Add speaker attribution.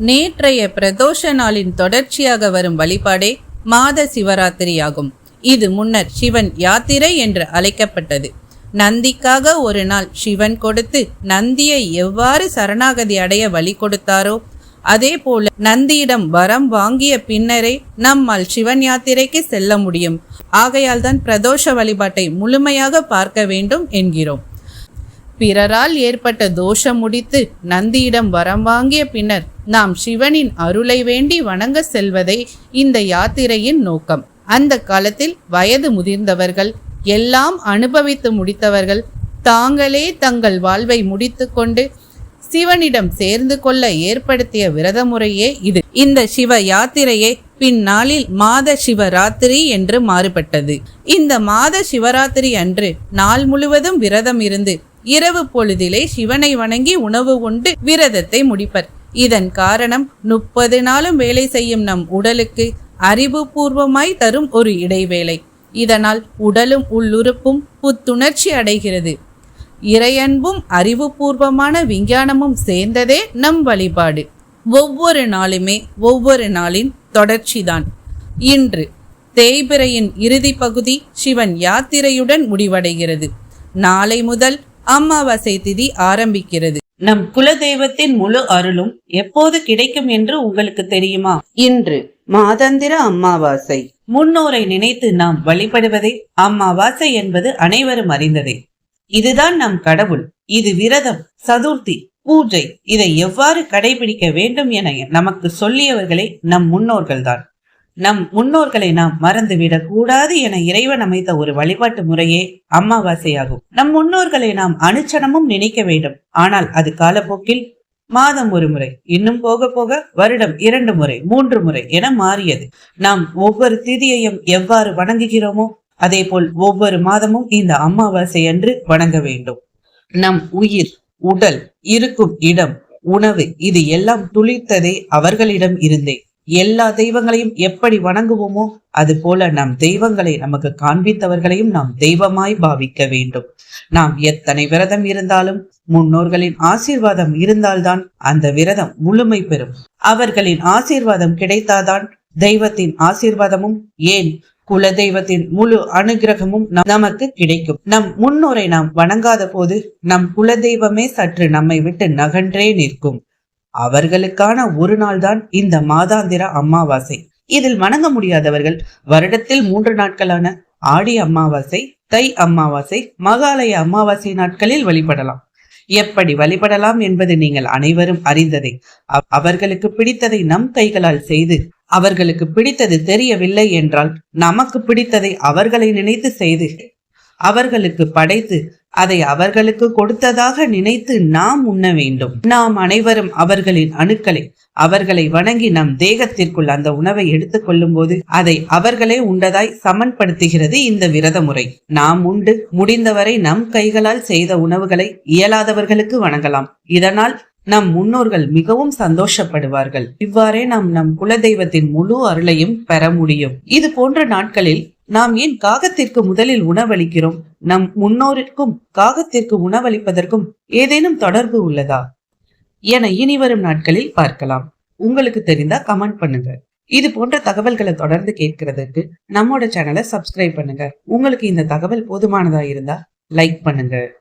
Speaker 1: நேற்றைய பிரதோஷ நாளின் தொடர்ச்சியாக வரும் வழிபாடே மாத சிவராத்திரியாகும். இது முன்னர் சிவன் யாத்திரை என்று அழைக்கப்பட்டது. நந்திக்காக ஒரு நாள் சிவன் கொடுத்து நந்தியை எவ்வாறு சரணாகதி அடைய வழி கொடுத்தாரோ அதே போல நந்தியிடம் வரம் வாங்கிய பின்னரே நம்மால் சிவன் யாத்திரைக்கு செல்ல முடியும். ஆகையால் தான் பிரதோஷ வழிபாட்டை முழுமையாக பார்க்க வேண்டும் என்கிறோம். பிறரால் ஏற்பட்ட தோஷம் முடித்து நந்தியிடம் வரம் வாங்கிய பின்னர் நாம் சிவனின் அருளை வேண்டி வணங்க செல்வதே இந்த யாத்திரையின் நோக்கம். அந்த காலத்தில் வயது முதிர்ந்தவர்கள் எல்லாம் அனுபவித்து முடித்தவர்கள் தாங்களே தங்கள் வாழ்வை முடித்துக்கொண்டு சிவனிடம் சேர்ந்து கொள்ள ஏற்படுத்திய விரத முறையே இது. இந்த சிவ யாத்திரையே பின்னாளில் மாத சிவராத்திரி என்று மாறுபட்டது. இந்த மாத சிவராத்திரி அன்று நாள் முழுவதும் விரதம் இருந்து இரவு பொழுதிலே சிவனை வணங்கி உணவு உண்டு விரதத்தை முடிப்பர். இதன் காரணம் முப்பது நாளும் வேலை செய்யும் நம் உடலுக்கு அறிவுபூர்வமாய் தரும் ஒரு இடைவேளை. இதனால் உடலும் உள்ளுறுப்பும் புத்துணர்ச்சி அடைகிறது. இறையன்பும் அறிவுபூர்வமான விஞ்ஞானமும் சேர்ந்ததே நம் வழிபாடு. ஒவ்வொரு நாளுமே ஒவ்வொரு நாளின் தொடர்ச்சிதான். இன்று தேய்பிரையின் இறுதி பகுதி சிவன் யாத்திரையுடன் முடிவடைகிறது. நாளை முதல் அமாவாசை திதி ஆரம்பிக்கிறது. நம் குலதெய்வத்தின் முழு அருளும் எப்போது கிடைக்கும் என்று உங்களுக்கு தெரியுமா? இன்று மாதாந்திர அமாவாசை. முன்னோரை நினைத்து நாம் வழிபடுவதே அமாவாசை என்பது அனைவரும் அறிந்ததே. இதுதான் நம் கடவுள். இது விரதம் சதுர்த்தி பூஜை. இதை எவ்வாறு கடைபிடிக்க வேண்டும் என நமக்கு சொல்லியவர்களே நம் முன்னோர்கள்தான். நம் முன்னோர்களை நாம் மறந்துவிடக் கூடாது என இறைவன் அமைத்த ஒரு வழிபாட்டு முறையே அமாவாசையாகும். நம் முன்னோர்களை நாம் அனுச்சனமும் நினைக்க வேண்டும். ஆனால் அது காலப்போக்கில் மாதம் ஒரு முறை இன்னும் போக போக வருடம் இரண்டு முறை மூன்று முறை என மாறியது. நாம் ஒவ்வொரு திதியையும் எவ்வாறு வணங்குகிறோமோ அதே போல் ஒவ்வொரு மாதமும் இந்த அமாவாசை அன்று வணங்க வேண்டும். நம் உயிர் உடல் இருக்கும் இடம் உணவு இது எல்லாம் துளித்ததே அவர்களிடம் இருந்தே. எல்லா தெய்வங்களையும் எப்படி வணங்குவோமோ அது போல நம் தெய்வங்களை நமக்கு காண்பித்தவர்களையும் நாம் தெய்வமாய் பாவிக்க வேண்டும். நாம் எத்தனை விரதம் இருந்தாலும் முன்னோர்களின் ஆசீர்வாதம் இருந்தால்தான் அந்த விரதம் முழுமை பெறும். அவர்களின் ஆசீர்வாதம் கிடைத்தாதான் தெய்வத்தின் ஆசீர்வாதமும் ஏன் குல தெய்வத்தின் முழு அனுகிரகமும் நமக்கு கிடைக்கும். நம் முன்னோரை நாம் வணங்காத போது நம் குல தெய்வமே சற்று நம்மை விட்டு நகன்றே நிற்கும். அவர்களுக்கான ஒரு நாள் தான் இந்த மாதாந்திர அமாவாசை. இதில் வணங்க முடியாதவர்கள் வருடத்தில் மூன்று நாட்களான ஆடி அமாவாசை தை அமாவாசை மகாலய அமாவாசை நாட்களில் வழிபடலாம். எப்படி வழிபடலாம் என்பது நீங்கள் அனைவரும் அறிந்ததே அவர்களுக்கு பிடித்ததை நம் கைகளால் செய்து அவர்களுக்கு பிடித்தது தெரியவில்லை என்றால் நமக்கு பிடித்ததை அவர்களை நினைத்து செய்து அவர்களுக்கு படைத்து அதை அவர்களுக்கு கொடுத்ததாக நினைத்து நாம் உண்ண வேண்டும். நாம் அனைவரும் அவர்களின் அணுக்களை அவர்களை வணங்கி நம் தேகத்திற்குள் அந்த உணவை எடுத்துக் கொள்ளும் போது அதை அவர்களே உண்டதாய் சமன்படுத்துகிறது இந்த விரத முறை நாம் உண்டு முடிந்தவரை நம் கைகளால் செய்த உணவுகளை இயலாதவர்களுக்கு வணங்கலாம். இதனால் நம் முன்னோர்கள் மிகவும் சந்தோஷப்படுவார்கள். இவ்வாறே நாம் நம் குலதெய்வத்தின் முழு அருளையும் பெற முடியும். இது போன்ற நாட்களில் நாம் ஏன் காகத்திற்கு முதலில் உணவளிக்கிறோம்? நம் முன்னோருக்கும் காகத்திற்கு உணவளிப்பதற்கும் ஏதேனும் தொடர்பு உள்ளதா? என இனி வரும் நாட்களில் பார்க்கலாம். உங்களுக்கு தெரிந்தா கமெண்ட் பண்ணுங்க. இது போன்ற தகவல்களை தொடர்ந்து கேட்கறதுக்கு நம்மோட சேனலை சப்ஸ்கிரைப் பண்ணுங்க. உங்களுக்கு இந்த தகவல் போதுமானதா இருந்தா லைக் பண்ணுங்க.